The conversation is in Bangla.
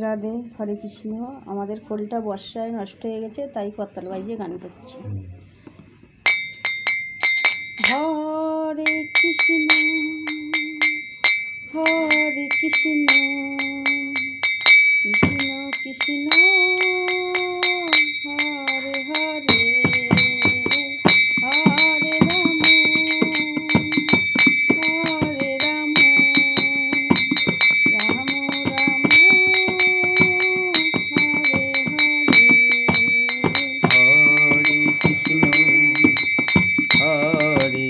রাধে হরে কৃষ্ণ। আমাদের খোলটা বর্ষায় নষ্ট হয়ে গেছে তাই করতাল বাজিয়ে গান করছি। হরে কৃষ্ণ হরে কৃষ্ণ কৃষ্ণ কৃষ্ণ। হরে